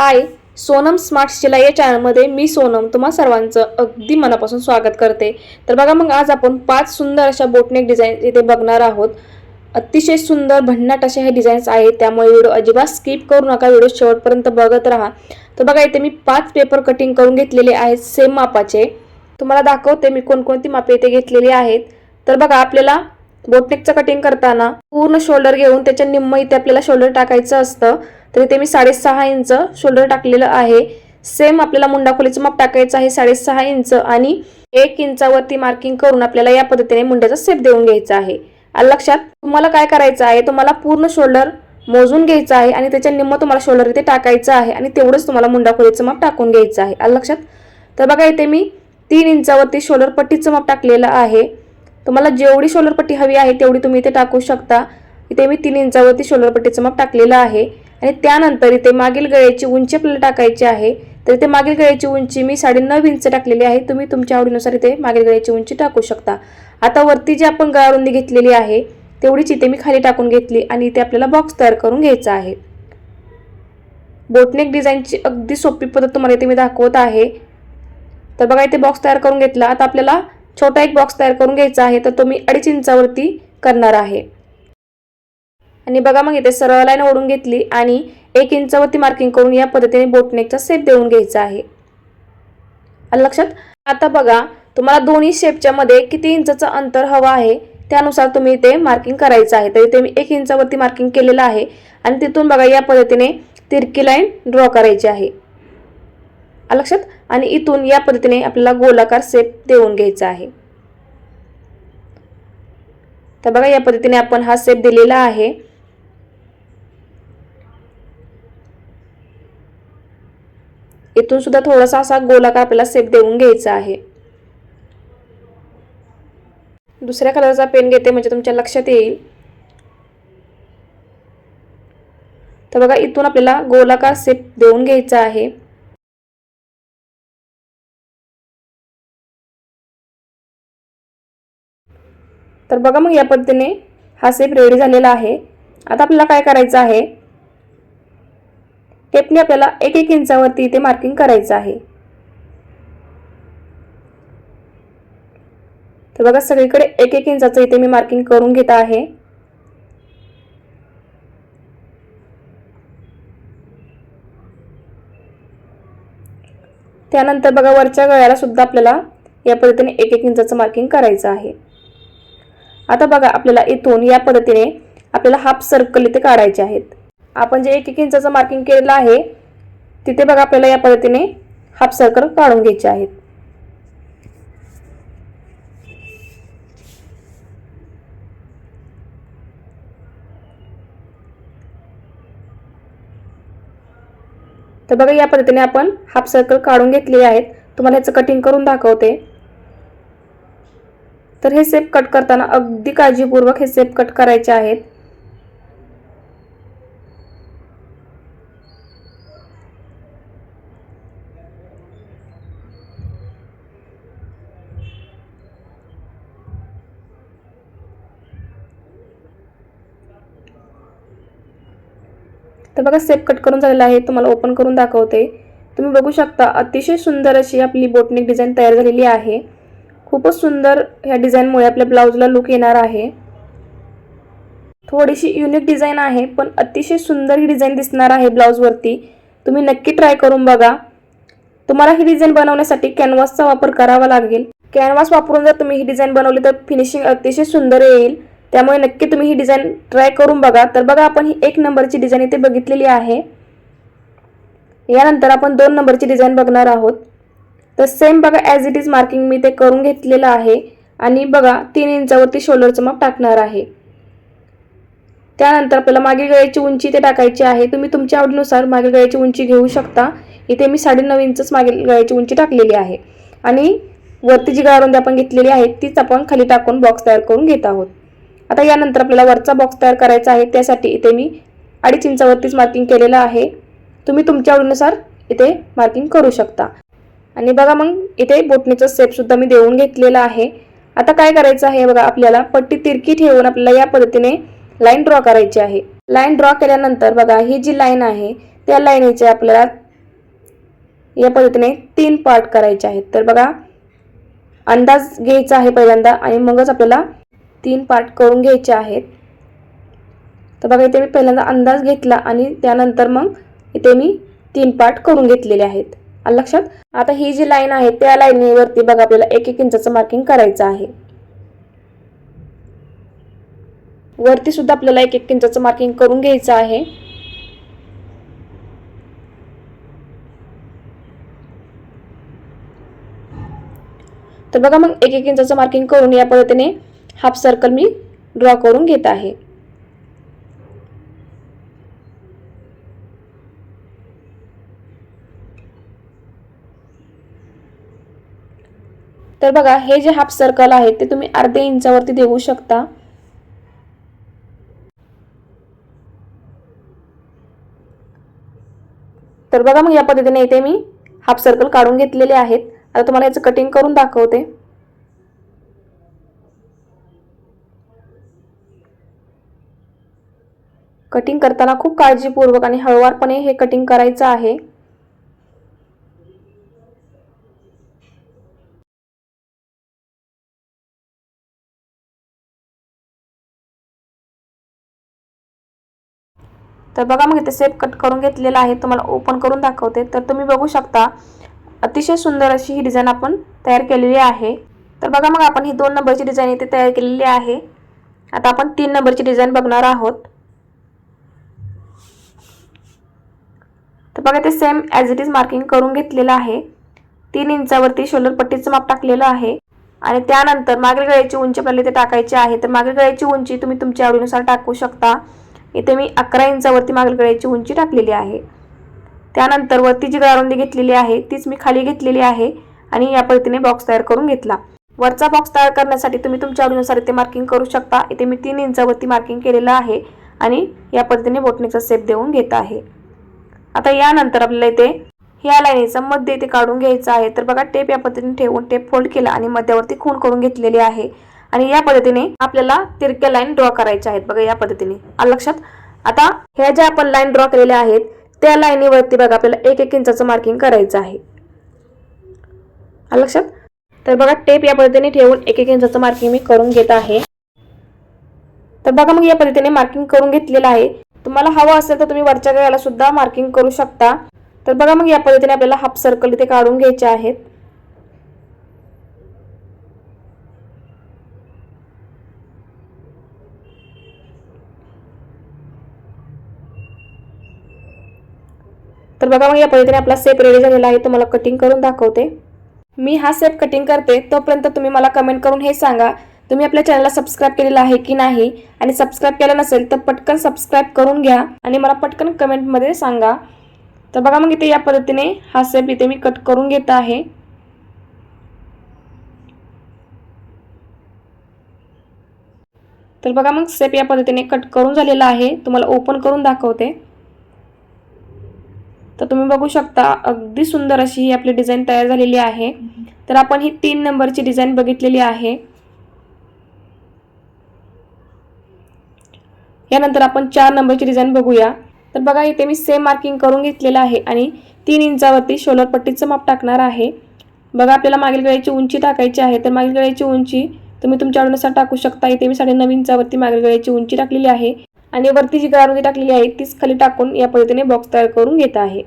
हाय Sonam smart शिला या चॅनलमध्ये मी सोनम तुम्हा सर्वांचं अगदी मनापासून स्वागत करते. तर बघा मग आज आपण पाच सुंदर अशा बोटनेक डिझाईन इथे बघणार आहोत. अतिशय सुंदर भन्नाट अशा हे डिझाईन्स आहेत. त्यामुळे व्हिडिओ अजिबात स्किप करू नका. व्हिडिओ शेवटपर्यंत बघत राहा. तर बघा इथे मी पाच पेपर कटिंग करून घेतलेले आहेत. सेम मापाचे. तुम्हाला दाखवते मी कोणकोणती मापे इथे घेतलेली आहेत. तर बघा आपल्याला बोटनेकचं कटिंग करताना पूर्ण शोल्डर घेऊन त्याच्या निम्म इथे आपल्याला शोल्डर टाकायचं असतं. तर इथे मी साडेसहा इंच शोल्डर टाकलेलं आहे. सेम आपल्याला मुंडा खोलीचं माप टाकायचं आहे साडेसहा इंच आणि एक इंचावरती मार्किंग करून आपल्याला या पद्धतीने मुंड्याचा सेप देऊन घ्यायचा आहे. लक्षात तुम्हाला काय करायचं आहे? तुम्हाला पूर्ण शोल्डर मोजून घ्यायचं आहे आणि त्याच्या निम्म तुम्हाला शोल्डर इथे टाकायचं आहे आणि तेवढंच तुम्हाला मुंडा खोलीचं माप टाकून घ्यायचं आहे. आलं लक्षात तर बघा इथे मी तीन इंचावरती शोल्डर पट्टीचं माप टाकलेलं आहे. तुम्हाला जेवढी शोल्डर पट्टी हवी आहे तेवढी तुम्ही इथे टाकू शकता. इथे मी तीन इंचावरती शोल्डर पट्टीचं माप टाकलेलं आहे. आणि त्यानंतर इथे मागील गळ्याची उंची आपल्याला टाकायची आहे. तर इथे मागील गळ्याची उंची मी साडे नऊ इंच टाकलेली आहे. तुम्ही तुमच्या आवडीनुसार इथे मागील गळ्याची उंची टाकू शकता. आता वरती जी आपण गळारुंदी घेतलेली आहे तेवढीच इथे मी खाली टाकून घेतली आणि इथे आपल्याला बॉक्स तयार करून घ्यायचा आहे. बोटनेक डिझाईनची अगदी सोपी पद्धत तुम्हाला इथे मी दाखवत आहे. तर बघा इथे बॉक्स तयार करून घेतला. आता आपल्याला छोटा एक बॉक्स तयार करून घ्यायचा आहे. तर तो मी अडीच इंचावरती करणार आहे. आणि बघा मग इथे सरळ लाईन ओढून घेतली आणि एक इंचावरती मार्किंग करून या पद्धतीने बोटनेकचा शेप देऊन घ्यायचा आहे. लक्षात आता बघा तुम्हाला दोन्ही शेपच्या मध्ये किती इंचाचं अंतर हवं आहे त्यानुसार तुम्ही इथे मार्किंग करायचं आहे. तर इथे मी एक इंचावरती मार्किंग केलेलं आहे आणि तिथून बघा या पद्धतीने तिरकी लाईन ड्रॉ करायची आहे. लक्षात आणि इथून या पद्धतीने आपल्याला गोलाकार शेप देऊन घ्यायचा आहे. तर बघा या पद्धतीने आपण हा शेप दिलेला आहे. इथून सुद्धा थोडासा असा गोलाकार आपल्याला सेप देऊन घ्यायचा आहे. दुसऱ्या कलरचा पेन घेते म्हणजे तुमच्या लक्षात येईल. तर बघा इथून आपल्याला गोलाकार सेप देऊन घ्यायचा आहे. तर बघा मग या पद्धतीने हा सेप रेडी झालेला आहे. आता आपल्याला काय करायचं आहे? टेपने आपल्याला एक एक इंचावरती इथे मार्किंग करायचं आहे. तर बघा सगळीकडे एक एक इंचाचं इथे मी मार्किंग करून घेत आहे. त्यानंतर बघा वरच्या गळ्याला सुद्धा आपल्याला या पद्धतीने एक एक इंचाचं मार्किंग करायचं आहे. आता बघा आपल्याला इथून या पद्धतीने आपल्याला हाफ सर्कल इथे काढायचे आहेत. आपण जे एक एक इंचाचं मार्किंग केलेलं आहे तिथे बघा आपल्याला या पद्धतीने हाफ सर्कल काढून घ्यायचे आहेत. तर बघा या पद्धतीने आपण हाफ सर्कल काढून घेतलेले आहेत. तुम्हाला ह्याचं कटिंग करून दाखवते. तर हे सेप कट करताना अगदी काळजीपूर्वक हे सेप कट करायचे आहेत. तर बघा सेप कट करून झालेला आहे. तुम्हाला ओपन करून दाखवते. तुम्ही बघू शकता अतिशय सुंदर अशी आपली बोटनिक डिझाईन तयार झालेली आहे. खूपच सुंदर ह्या डिझाईनमुळे आपल्या ब्लाऊजला लुक येणार आहे. थोडीशी युनिक डिझाईन आहे पण अतिशय सुंदर ही डिझाईन दिसणार आहे ब्लाऊजवरती तुम्ही नक्की ट्राय करून बघा. तुम्हाला ही डिझाईन बनवण्यासाठी कॅनव्हासचा वापर करावा लागेल. कॅनव्हास वापरून जर तुम्ही ही डिझाईन बनवली तर फिनिशिंग अतिशय सुंदर येईल. त्यामुळे नक्की तुम्ही ही डिझाईन ट्राय करून बघा. तर बघा आपण ही एक नंबरची डिझाईन इथे बघितलेली आहे. यानंतर आपण दोन नंबरची डिझाईन बघणार आहोत. तर सेम बघा ॲज इट इज मार्किंग मी ते करून घेतलेलं आहे. आणि बघा तीन इंचावरती शोल्डरचं माप टाकणार आहे. त्यानंतर आपल्याला मागे गळ्याची उंची ते टाकायची आहे. तुम्ही तुमच्या आवडीनुसार मागे गळ्याची उंची घेऊ शकता. इथे मी साडेनऊ इंचच मागे गळ्याची उंची टाकलेली आहे. आणि वरती जी गळारुंदी आपण घेतलेली आहे तीच आपण खाली टाकून बॉक्स तयार करून घेत आहोत. आता यानंतर आपल्याला वरचा बॉक्स तयार करायचा आहे. त्यासाठी इथे मी अडीच इंचावरतीच मार्किंग केलेलं आहे. तुम्ही तुमच्या आवडीनुसार इथे मार्किंग करू शकता. आणि बघा मग इथे बोटणीचा सेपसुद्धा मी देऊन घेतलेला आहे. आता काय करायचं आहे बघा आपल्याला पट्टी तिरकी ठेवून आपल्याला या पद्धतीने लाईन ड्रॉ करायची आहे. लाईन ड्रॉ केल्यानंतर बघा ही जी लाईन आहे त्या लाईनीचे आपल्याला या पद्धतीने तीन पार्ट करायचे आहेत. तर बघा अंदाज घ्यायचा आहे पहिल्यांदा आणि मगच आपल्याला तीन पार्ट करून घ्यायचे आहेत. तर बघा इथे मी पहिल्यांदा अंदाज घेतला आणि त्यानंतर मग इथे मी तीन पार्ट करून घेतलेले आहेत. लक्षात आता ही जी लाईन आहे त्या लाईनीवरती बघा आपल्याला एक एक इंचाचं मार्किंग करायचं आहे. वरती सुद्धा आपल्याला एक एक इंचाचं मार्किंग करून घ्यायचं आहे. तर बघा मग एक एक इंचाचं मार्किंग करून या पद्धतीने हाफ सर्कल मी ड्रॉ करून घेत आहे. तर बघा हे जे हाफ सर्कल आहे ते तुम्ही अर्धे इंचावरती देऊ शकता. तर बघा मग या पद्धतीने इथे मी हाफ सर्कल काढून घेतलेले आहेत. आता तुम्हाला याचं कटिंग करून दाखवते. कटिंग करताना खूप काळजीपूर्वक आणि हळुवारपणे हे कटिंग करायचं आहे. तर बघा मग इथे सेप कट करून घेतलेला आहे. तुम्हाला ओपन करून दाखवते. तर तुम्ही बघू शकता अतिशय सुंदर अशी ही डिझाईन आपण तयार केलेली आहे. तर बघा मग आपण ही दोन नंबरची डिझाईन इथे तयार केलेली आहे. आता आपण तीन नंबरची डिझाईन बघणार आहोत. तर बघा ते same as it is marking करून घेतलेलं आहे. तीन इंचावरती शोल्डर पट्टीचं माप टाकलेलं आहे. आणि त्यानंतर मागील गळ्याची उंची आपल्याला इथे टाकायची आहे. तर मागील गळ्याची उंची तुम्ही तुमच्या आवडीनुसार टाकू शकता. इथे मी अकरा इंचावरती मागील गळ्याची उंची टाकलेली आहे. त्यानंतर वरती जी गळारुंदी घेतलेली आहे तीच मी खाली घेतलेली आहे आणि या पद्धतीने बॉक्स तयार करून घेतला. वरचा बॉक्स तयार करण्यासाठी तुम्ही तुमच्या आवडीनुसार इथे मार्किंग करू शकता. इथे मी तीन इंचावरती मार्किंग केलेलं आहे आणि या पद्धतीने बोटणीचा सेप देऊन घेत आहे. आता यानंतर आपल्याला इथे ह्या लाईनीचा मध्य इथे काढून घ्यायचा आहे. तर बघा टेप या पद्धतीने ठेवून टेप फोल्ड केला आणि मध्यावरती खून करून घेतलेली आहे. आणि या पद्धतीने आपल्याला तिरक्या लाईन ड्रॉ करायच्या आहेत. बघा या पद्धतीने. लक्षात? आता ह्या ज्या आपण लाईन ड्रॉ केलेल्या आहेत त्या लाईनीवरती बघा आपल्याला एक एक इंचाचं मार्किंग करायचं आहे. लक्षात? तर बघा टेप या पद्धतीने ठेवून एक एक इंचाचं मार्किंग मी करून घेत आहे. तर बघा मग या पद्धतीने मार्किंग करून घेतलेलं आहे. तुम्हाला हवं असेल तर तुम्ही वरच्या गळ्याला सुद्धा मार्किंग करू शकता. तर बघा मग या पद्धतीने आपल्याला हाफ सर्कल इथे काढून घ्यायचे आहेत. तर बघा मग या पद्धतीने आपला सेप रेडी झालेला आहे. तुम्हाला कटिंग करून दाखवते. मी हा सेप कटिंग करते तोपर्यंत तुम्ही मला कमेंट करून हे सांगा. तुम्ही आपल्या चॅनलला सबस्क्राईब केलेलं आहे की नाही आणि सबस्क्राईब केलं नसेल तर पटकन सबस्क्राईब करून घ्या आणि मला पटकन कमेंटमध्ये सांगा. तर बघा मग इथे या पद्धतीने हा सेप इथे मी कट करून घेत आहे. तर बघा मग सेप या पद्धतीने कट करून झालेला आहे. तुम्हाला ओपन करून दाखवते. तर तुम्ही बघू शकता अगदी सुंदर अशी ही आपली डिझाईन तयार झालेली आहे. तर आपण ही तीन नंबरची डिझाईन बघितलेली आहे. यानंतर आपण चार नंबरची डिझाईन बघूया. तर बघा इथे मी सेम मार्किंग करून घेतलेलं आहे आणि तीन इंचावरती शोलर पट्टीचं माप टाकणार आहे. बघा आपल्याला मागील गळ्याची उंची टाकायची आहे. तर मागील गळ्याची उंची तुम्ही तुमच्या आवडीनुसार टाकू शकता. इथे मी साडे नऊ इंचावरती मागील गळ्याची उंची टाकलेली आहे आणि वरती जी गळारुंदी टाकलेली आहे तीच खाली टाकून या पद्धतीने बॉक्स तयार करून घेत आहे.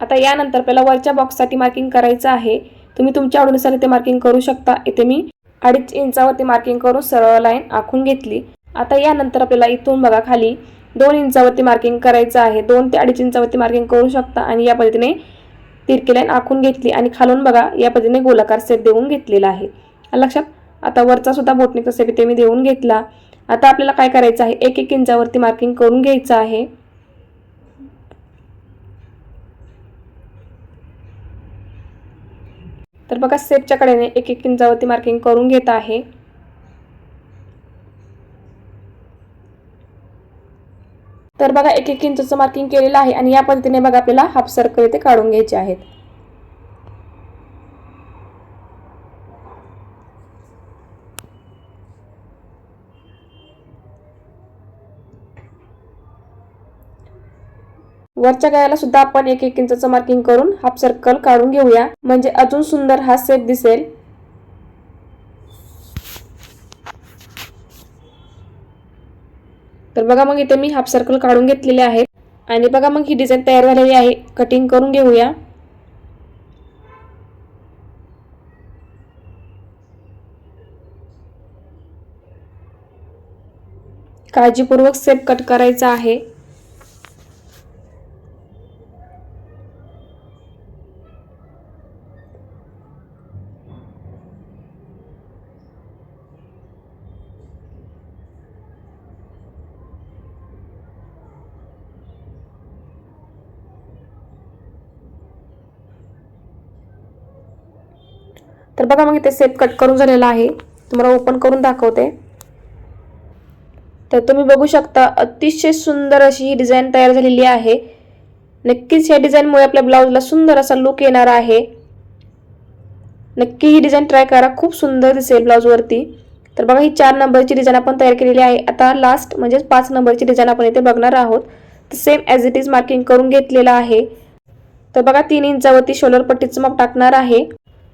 आता यानंतर आपल्याला वरच्या बॉक्ससाठी मार्किंग करायचं आहे. तुम्ही तुमच्या आवडीनुसार इथे मार्किंग करू शकता. इथे मी अडीच इंचावरती मार्किंग करून सरळ लाईन आखून घेतली. आता यानंतर आपल्याला इथून बघा खाली दोन इंचावरती मार्किंग करायचं आहे. दोन ते अडीच इंचावरती मार्किंग करू शकता आणि या पद्धतीने तिरकी लाईन आखून घेतली आणि खालून बघा या पद्धतीने गोलाकार सेप देऊन घेतलेला आहे. लक्षात आता वरचा सुद्धा बोटणीचा सेप इथे मी देऊन घेतला. आता आपल्याला काय करायचं आहे? एक एक इंचावरती मार्किंग करून घ्यायचं आहे. तर बघा सेपच्या कडेने एक एक इंचावरती मार्किंग करून घेत आहे. तर बघा एक एक इंचचं मार्किंग केलेलं आहे आणि या पद्धतीने बघा आपल्याला हाफ सर्कल इथे काढून घ्यायचे आहेत. वरच्या गळ्याला सुद्धा आपण एक एक इंचचं मार्किंग करून हाफ सर्कल काढून घेऊया. म्हणजे अजून सुंदर हा सेप दिसेल. तर बघा मग इथे मी हाफ सर्कल काढून घेतलेले आहेत. आणि बघा मग ही डिझाईन तयार झालेली आहे. कटिंग करून घेऊया. काळजीपूर्वक सेप कट करायचा आहे. तर बघा मग इथे सेप कट करून झालेला आहे. तुम्हाला ओपन करून दाखवते. तर तुम्ही बघू शकता अतिशय सुंदर अशी ही डिझाईन तयार झालेली आहे. नक्कीच या डिझाईनमुळे आपल्या ब्लाऊजला सुंदर असा लुक येणार आहे. नक्की ही डिझाईन ट्राय करा खूप सुंदर दिसेल ब्लाऊजवरती तर बघा ही चार नंबरची डिझाईन आपण तयार केलेली आहे. आता लास्ट म्हणजेच पाच नंबरची डिझाईन आपण इथे बघणार आहोत. तर same as it is marking करून घेतलेलं आहे. तर बघा तीन इंचावरती शोल्डर पट्टीचं माप टाकणार आहे.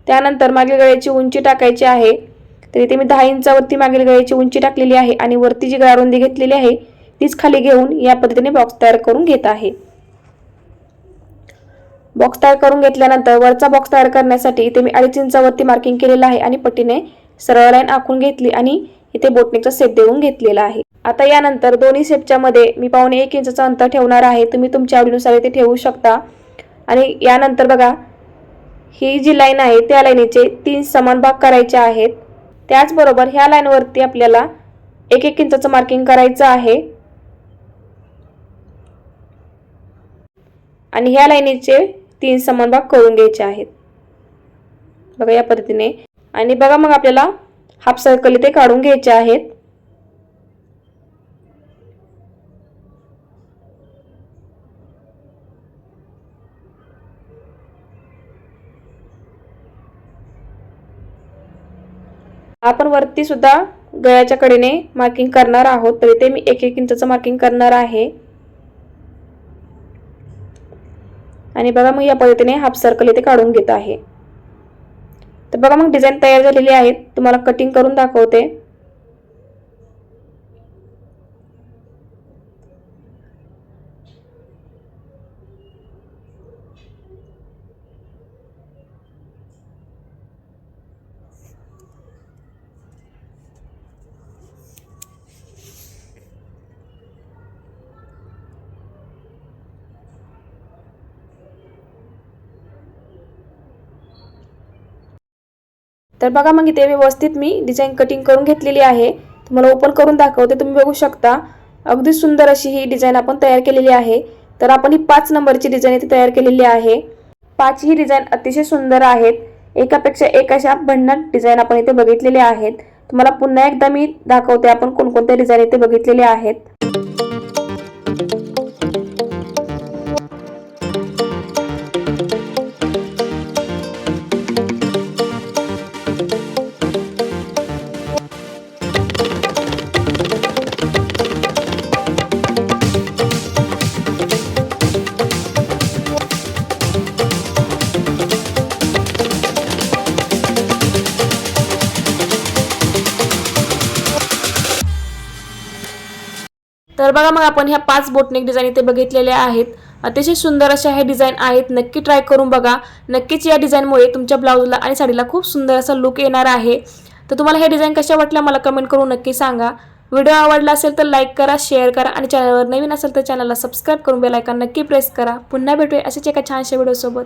त्यानंतर मागील गळ्याची उंची टाकायची आहे. तर इथे मी दहा इंचावरती मागील गळ्याची उंची टाकलेली आहे आणि वरती जी गळारुंदी घेतलेली आहे तीच खाली घेऊन या पद्धतीने बॉक्स तयार करून घेत आहे. बॉक्स तयार करून घेतल्यानंतर वरचा बॉक्स तयार करण्यासाठी इथे मी अडीच इंचावरती मार्किंग केलेलं आहे आणि पट्टीने सरळ लाईन आखून घेतली आणि इथे बोटनेकचा सेप देऊन घेतलेला आहे. आता यानंतर दोन्ही सेपच्या मध्ये मी पावणे एक इंचाचं अंतर ठेवणार आहे. तुम्ही तुमच्या आवडीनुसार इथे ठेवू शकता. आणि यानंतर बघा ही जी लाईन आहे त्या लाईनीचे तीन समान भाग करायचे आहेत. त्याचबरोबर ह्या लाईनवरती आपल्याला एक एक इंचाचं मार्किंग करायचं आहे. आणि ह्या लाईनीचे तीन समान भाग करून घ्यायचे आहेत. बघा या पद्धतीने. आणि बघा मग आपल्याला हाफ सर्कल इथे काढून घ्यायचे आहेत. आपण वरती सुद्धा गळ्याच्या कडेने मार्किंग करणार आहोत तर इथे मी एक एक इंचचं मार्किंग करणार आहे. आणि बघा मग या पद्धतीने हाफ सर्कल इथे काढून घेत आहे. तर बघा मग डिझाईन तयार झालेली आहे. तुम्हाला कटिंग करून दाखवते. तर बघा मग इथे व्यवस्थित मी डिझाईन कटिंग करून घेतलेली आहे. तुम्हाला ओपन करून दाखवते. तुम्ही बघू शकता अगदी सुंदर अशी ही डिझाईन आपण तयार केलेली आहे. तर आपण ही पाच नंबरची डिझाईन इथे तयार केलेली आहे. पाच ही डिझाईन अतिशय सुंदर आहेत. एकापेक्षा एक अशा भन्नाट डिझाईन आपण इथे बघितलेले आहेत. तुम्हाला पुन्हा एकदा मी दाखवते आपण कोणकोणत्या डिझाईन इथे बघितलेले आहेत. तर बघा मग आपण ह्या पाच बोटनेक डिझाईन इथे बघितलेल्या आहेत. अतिशय सुंदर अशा ह्या डिझाईन आहेत. नक्की ट्राय करून बघा. नक्कीच या डिझाईनमुळे तुमच्या ब्लाऊजला आणि साडीला खूप सुंदर असा लुक येणार आहे. तर तुम्हाला हे डिझाईन कशा वाटल्या मला कमेंट करून नक्की सांगा. व्हिडिओ आवडला असेल तर लाईक करा शेअर करा आणि चॅनलवर नवीन असेल तर चॅनलला सबस्क्राईब करून बेल नक्की प्रेस करा. पुन्हा भेटूया असेच एका छानशा व्हिडिओसोबत